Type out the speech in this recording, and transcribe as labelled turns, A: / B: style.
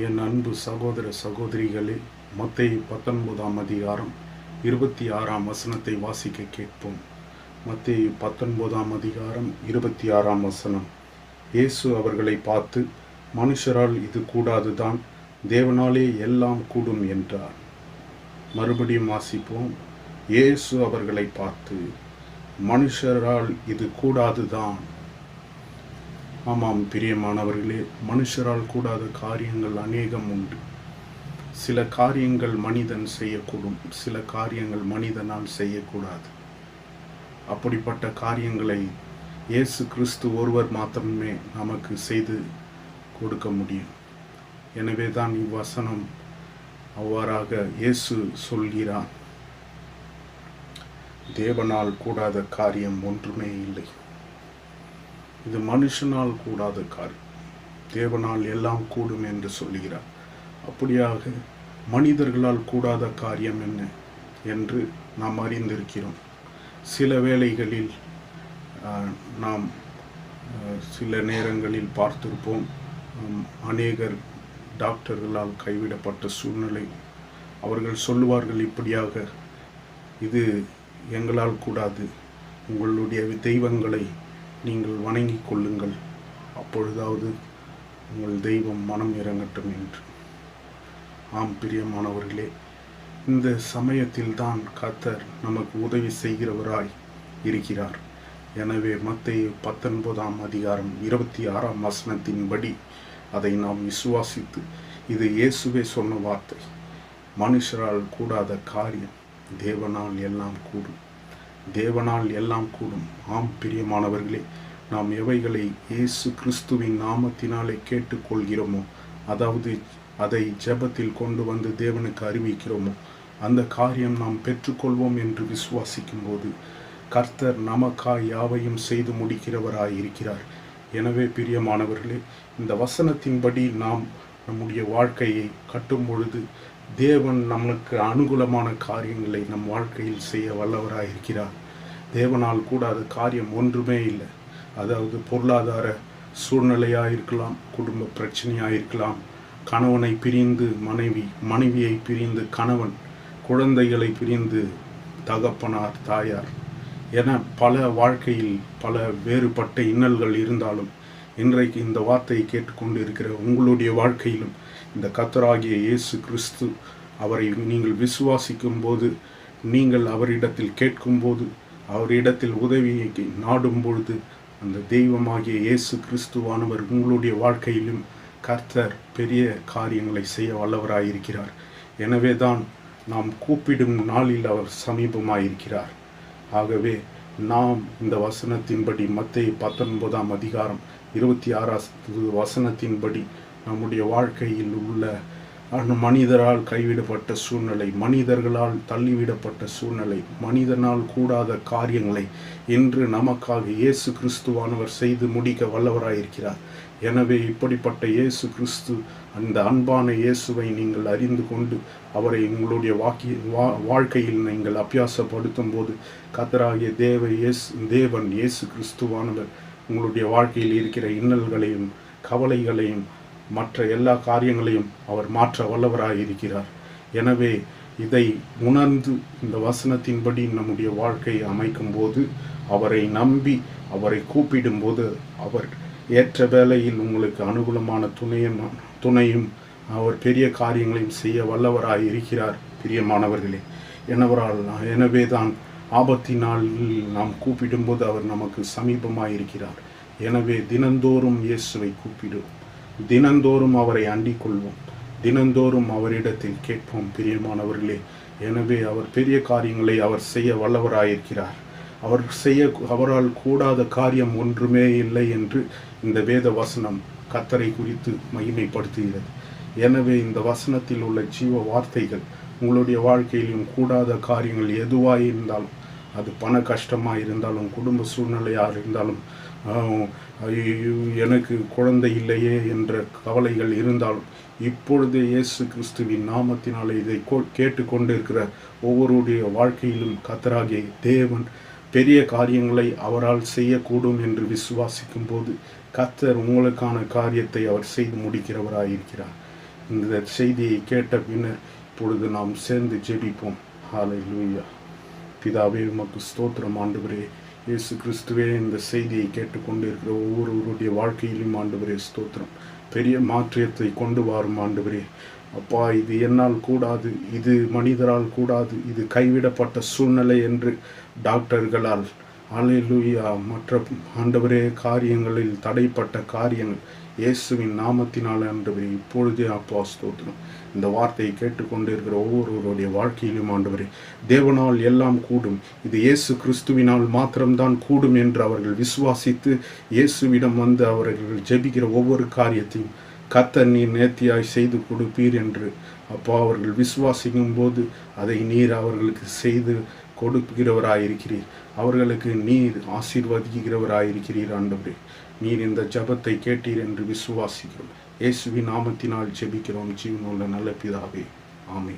A: என் அன்பு சகோதர சகோதரிகளே மத்தேயு பத்தொன்பதாம் அதிகாரம் இருபத்தி ஆறாம் வசனத்தை வாசிக்க கேட்போம். மத்திய பத்தொன்பதாம் அதிகாரம் இருபத்தி ஆறாம் வசனம். இயேசு அவர்களை பார்த்து மனுஷரால் இது கூடாதுதான் தேவனாலே எல்லாம் கூடும் என்றார். மறுபடியும் வாசிப்போம். இயேசு அவர்களை பார்த்து மனுஷரால் இது கூடாதுதான் ஆமாம் பிரியமானவர்களே மனுஷரால் கூடாத காரியங்கள் அநேகம் உண்டு. சில காரியங்கள் மனிதன் செய்யக்கூடும் சில காரியங்கள் மனிதனால் செய்யக்கூடாது. அப்படிப்பட்ட காரியங்களை இயேசு கிறிஸ்து ஒருவர் மாத்திரமே நமக்கு செய்து கொடுக்க முடியும். எனவே தான் இவ்வசனம் அவ்வாறாக இயேசு சொல்கிறார். தேவனால் கூடாத காரியம் ஒன்றுமே இல்லை. இது மனுஷனால் கூடாத காரியம். தேவனால் எல்லாம் கூடும் என்று சொல்லுகிறார். அப்படியாக மனிதர்களால் கூடாத காரியம் என்ன என்று நாம் அறிந்திருக்கிறோம். சில வேளைகளில் நாம் சில நேரங்களில் பார்த்திருப்போம். அநேகர் டாக்டர்களால் கைவிடப்பட்ட சூழ்நிலை. அவர்கள் சொல்லுவார்கள் இப்படியாக இது எங்களால் கூடாது. உங்களுடைய தெய்வங்களை நீங்கள் வணங்கிக் கொள்ளுங்கள். அப்பொழுதாவது உங்கள் தெய்வம் மனம் இறங்கட்டும் என்று. ஆம் பிரியமானவர்களே இந்த சமயத்தில் தான் நமக்கு உதவி செய்கிறவராய் இருக்கிறார். எனவே மத்திய பத்தொன்பதாம் அதிகாரம் இருபத்தி ஆறாம் வசனத்தின்படி அதை நாம் விசுவாசித்து இது இயேசுவே சொன்ன வார்த்தை. மனுஷரால் கூடாத காரியம் தேவனால் எல்லாம் கூடும். தேவனால் எல்லாம் கூடும். ஆம் பிரியமானவர்களே நாம் எவைகளை இயேசு கிறிஸ்துவின் நாமத்தினாலே கேட்டுக்கொள்கிறோமோ அதாவது அதை ஜெபத்தில் கொண்டு வந்து தேவனுக்கு அறிவிக்கிறோமோ அந்த காரியம் நாம் பெற்றுக்கொள்வோம் என்று விசுவாசிக்கும் போது கர்த்தர் நமக்காய் யாவையும் செய்து முடிக்கிறவராய் இருக்கிறார் எனவே பிரியமானவர்களே இந்த வசனத்தின்படி நாம் நம்முடைய வாழ்க்கையை கட்டும் பொழுது தேவன் நம்மளுக்கு அனுகூலமான காரியங்களை நம் வாழ்க்கையில் செய்ய வல்லவராக இருக்கிறார். தேவனால் கூடாத காரியம் ஒன்றுமே இல்லை. அதாவது பொருளாதார சூழ்நிலையாக இருக்கலாம் குடும்ப பிரச்சனையாக இருக்கலாம் கணவனை பிரிந்து மனைவி மனைவியை பிரிந்து கணவன் குழந்தைகளை பிரிந்து தகப்பனார் தாயார். என பல வாழ்க்கையில் பல வேறுபட்ட இன்னல்கள் இருந்தாலும் இன்றைக்கு இந்த வார்த்தையை கேட்டுக்கொண்டு இருக்கிற உங்களுடைய வாழ்க்கையிலும் இந்த கத்தராகிய இயேசு கிறிஸ்து அவரை நீங்கள் விசுவாசிக்கும் போது நீங்கள் அவரிடத்தில் கேட்கும்போது அவரிடத்தில் உதவியை நாடும் பொழுது அந்த தெய்வமாகிய இயேசு கிறிஸ்துவானவர் உங்களுடைய வாழ்க்கையிலும் கர்த்தர் பெரிய காரியங்களை செய்ய வல்லவராயிருக்கிறார். எனவே தான் நாம் கூப்பிடும் நாளில் அவர் சமீபமாயிருக்கிறார். ஆகவே நாம் இந்த வசனத்தின்படி மத்திய பத்தொன்பதாம் அதிகாரம் இருபத்தி ஆறாவது வசனத்தின்படி நம்முடைய வாழ்க்கையில் உள்ள மனிதரால் கைவிடப்பட்ட சூழ்நிலை மனிதர்களால் தள்ளிவிடப்பட்ட சூழ்நிலை மனிதனால் கூடாத காரியங்களை இன்று நமக்காக இயேசு கிறிஸ்துவானவர் செய்து முடிக்க வல்லவராயிருக்கிறார். எனவே இப்படிப்பட்ட இயேசு கிறிஸ்து அந்த அன்பான இயேசுவை நீங்கள் அறிந்து கொண்டு அவரை உங்களுடைய வாக்கிய வா வாழ்க்கையில் நீங்கள் அபியாசப்படுத்தும் போது கத்தராகிய தேவ இயேசு தேவன் இயேசு கிறிஸ்துவானவர் உங்களுடைய வாழ்க்கையில் இருக்கிற இன்னல்களையும் கவலைகளையும் மற்ற எல்லா காரியங்களையும் அவர் மாற்ற வல்லவராக இருக்கிறார் எனவே இதை உணர்ந்து இந்த வசனத்தின்படி நம்முடைய வாழ்க்கையை அமைக்கும் போது அவரை நம்பி அவரை கூப்பிடும்போது அவர் ஏற்ற வேலையில் உங்களுக்கு அனுகூலமான துணையும் துணையும் அவர் பெரிய காரியங்களையும் செய்ய வல்லவராக இருக்கிறார் பிரியமானவர்களே எனவரால் எனவே தான் ஆபத்தினாளில் நாம் கூப்பிடும்போது அவர் நமக்கு சமீபமாக இருக்கிறார் எனவே தினந்தோறும் இயேசுவை கூப்பிடுவோம் தினந்தோறும் அவரை அண்டிக் கொள்வோம் தினந்தோறும் அவரிடத்தில் கேட்போம் பிரியமானவர்களே எனவே அவர் பெரிய காரியங்களை அவர் செய்ய வல்லவராயிருக்கிறார். அவர் செய்ய அவரால் கூடாத காரியம் ஒன்றுமே இல்லை என்று இந்த வேத வசனம் கத்தரை குறித்து மகிமைப்படுத்துகிறது. எனவே இந்த வசனத்தில் உள்ள ஜீவ வார்த்தைகள் உங்களுடைய வாழ்க்கையிலும் கூடாத காரியங்கள் எதுவாக இருந்தாலும் அது பண கஷ்டமாக இருந்தாலும் குடும்ப சூழ்நிலையாக இருந்தாலும் எனக்கு குழந்தை இல்லையே என்ற கவலைகள் இருந்தாலும் இப்பொழுது இயேசு கிறிஸ்துவின் நாமத்தினாலே இதை கோ- கேட்டுக்கொண்டு இருக்கிற ஒவ்வொருடைய வாழ்க்கையிலும் கத்தராகிய தேவன் பெரிய காரியங்களை அவரால் செய்யக்கூடும் என்று விசுவாசிக்கும் போது கத்தர் உங்களுக்கான காரியத்தை அவர் செய்து முடிக்கிறவராயிருக்கிறார். இந்த செய்தியை கேட்ட பின்னர் இப்பொழுது நாம் சேர்ந்து ஜெபிப்போம். ஹாலை லூயா பிதாவே உமக்கு ஸ்தோத்திரம். ஆண்டுவரே இயேசு கிறிஸ்துவே இந்த செய்தியை கேட்டுக்கொண்டிருக்கிற ஒவ்வொருவருடைய வாழ்க்கையிலும் ஆண்டுவரே ஸ்தோத்திரம். பெரிய மாற்றியத்தை கொண்டு வரும் ஆண்டவரே. அப்பா இது என்னால் கூடாது இது மனிதரால் கூடாது இது கைவிடப்பட்ட சூழ்நிலை என்று டாக்டர்களால் அலையிலுயா மற்ற ஆண்டவரே காரியங்களில் தடைப்பட்ட காரியங்கள். இயேசுவின் நாமத்தினால் ஆண்டவரே இப்பொழுதே அப்பா ஸ்தோத்திரம். இந்த வார்த்தையை கேட்டுக்கொண்டிருக்கிற ஒவ்வொருவருடைய வாழ்க்கையிலும் ஆண்டவரே தேவனால் எல்லாம் கூடும். இது இயேசு கிறிஸ்துவினால் மாத்திரம்தான் கூடும் என்று அவர்கள் விசுவாசித்து இயேசுவிடம் வந்து அவர்கள் ஜெபிக்கிற ஒவ்வொரு காரியத்தையும் கத்த நீர் நேர்த்தியாய் செய்து கொடுப்பீர் என்று அப்பா அவர்கள் விசுவாசிக்கும் போது அதை நீர் அவர்களுக்கு செய்து கொடுக்கிறவராயிருக்கிறீர். அவர்களுக்கு நீர் ஆசீர்வதிக்கிறவராயிருக்கிறீர் ஆண்டவரே. நீர் இந்த ஜபத்தை கேட்டீர் என்று விசுவாசிக்கிறோம். இயேசுவின் நாமத்தினால் ஜெபிக்கிறோம். ஜீவனுள்ள நல்ல பிதாவே. ஆமே